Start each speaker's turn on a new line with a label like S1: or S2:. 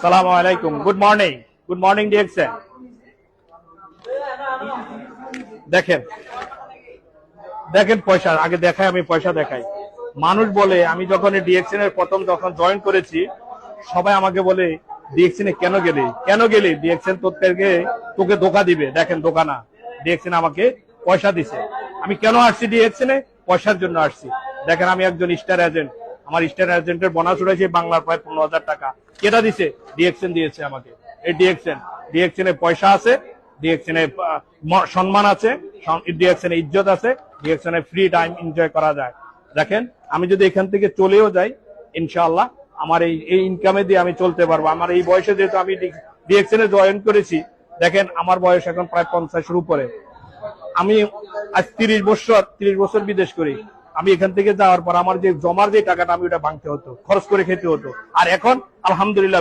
S1: সালাম আলাইকুম। Good morning good morning DXN দেখেন দেখেন পয়সা। আগে দেখাই, আমি পয়সা দেখাই। মানুষ বলে, আমি যখন ডিএক্সএন এর প্রথম যখন জয়েন করেছি, সবাই আমাকে বলে ডিএক্সএন এ কেন গেলি? কেন গেলি? ডিএক্সএন তোকে তোকে ধোকা দিবে। দেখেন, ধোকা না। ডিএক্সএন আমাকে পয়সা দিছে। আমি কেন আসছি ডিএক্সএন এ? পয়সার জন্য আসছি। দেখেন, আমি একজন স্টার এজেন্ট আমার স্টার এজেন্টের বোনাস উঠেছে বাংলার প্রায় পনেরো হাজার টাকা। কেটা দিছে? ডিএক্সএন দিয়েছে আমাকে। এই ডিএক্সএন ডিএক্সএন এ পয়সা আছে ডিএক্সএন এ সম্মান আছে ডিএক্সএন এ ইজ্জত আছে ডিএক্সএন এ ফ্রি টাইম এনজয় করা যায়। দেখেন, আমি যদি এখান থেকে চলেও যাই, ইনশাআল্লাহ, আমার এই এই ইনকামে দিয়ে আমি চলতে পারব। আমার এই বয়সে যেহেতু আমি ডিএক্সএন এ জয়েন করেছি, দেখেন, আমার বয়স এখন প্রায় পঞ্চাশের উপরে। আমি আজ তিরিশ বছর তিরিশ বছর বিদেশ করি। আমি এখান থেকে যাওয়ার পর আমার যে জমার যে টাকাটা আমি ওটা ভাঙতে হতো, খরচ করে খেতে হতো। আর এখন, আলহামদুলিল্লাহ